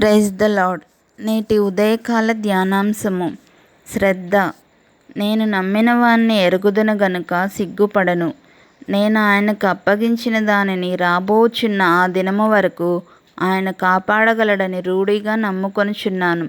Praise the lord నేటి ఉదయకాల ధ్యానాంశము. శ్రద్ధ. నేను నమ్మిన వాణ్ణి ఎరుగుదును గనుక సిగ్గుపడను. నేను ఆయనకు అప్పగించిన దానిని రాబోచున్న ఆ దినము వరకు ఆయన కాపాడగలడని రూఢిగా నమ్ముకొనుచున్నాను.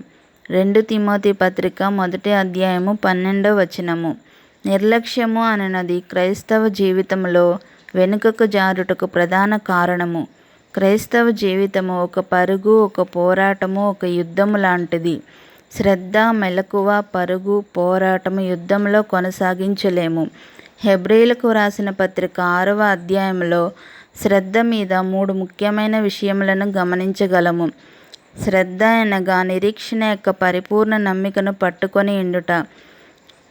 రెండు తిమోతి పత్రిక మొదటి అధ్యాయము పన్నెండవ వచనము. నిర్లక్ష్యము అననది క్రైస్తవ జీవితంలో వెనుకకు జారుటకు ప్రధాన కారణము. క్రైస్తవ జీవితము ఒక పరుగు ఒక పోరాటము ఒక యుద్ధము లాంటిది. శ్రద్ధ మెలకువ పరుగు పోరాటము యుద్ధంలో కొనసాగించలేము. హెబ్రిలకు రాసిన పత్రిక ఆరవ అధ్యాయంలో శ్రద్ధ మీద మూడు ముఖ్యమైన విషయములను గమనించగలము. శ్రద్ధ అనగా నిరీక్షణ యొక్క పరిపూర్ణ నమ్మికను పట్టుకొని ఇండుట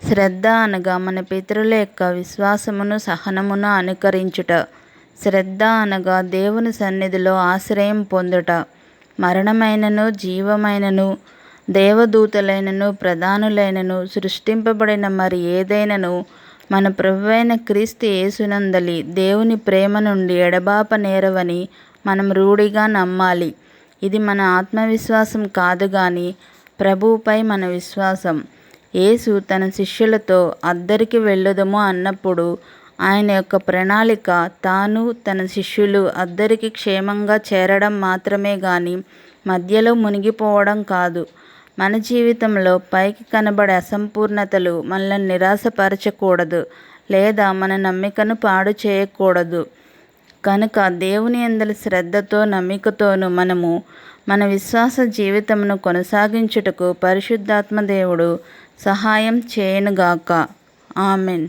శ్రద్ధ అనగా మన పితరుల యొక్క విశ్వాసమును సహనమును అనుకరించుట. శ్రద్ధ అనగా దేవుని సన్నిధిలో ఆశ్రయం పొందుట. మరణమైనను జీవమైనను దేవదూతలైనను ప్రధానులైనను సృష్టింపబడిన మరి ఏదైనను మన ప్రభువైన క్రీస్తు యేసునందలి దేవుని ప్రేమ నుండి ఎడబాప నేరవని మనం రూఢిగా నమ్మాలి. ఇది మన ఆత్మవిశ్వాసం కాదు కానీ ప్రభువుపై మన విశ్వాసం. యేసు తన శిష్యులతో అద్దరికి వెళ్ళుదము అన్నప్పుడు ఆయన యొక్క ప్రణాళిక తాను తన శిష్యులు అద్దరికి క్షేమంగా చేరడం మాత్రమే కానీ మధ్యలో మునిగిపోవడం కాదు. మన జీవితంలో పైకి కనబడే అసంపూర్ణతలు మనల్ని నిరాశపరచకూడదు లేదా మన నమ్మికను పాడు చేయకూడదు. కనుక దేవుని అందరి శ్రద్ధతో నమ్మికతోను మనము మన విశ్వాస జీవితమును కొనసాగించుటకు పరిశుద్ధాత్మ దేవుడు సహాయం చేయనుగాక. ఆమెన్.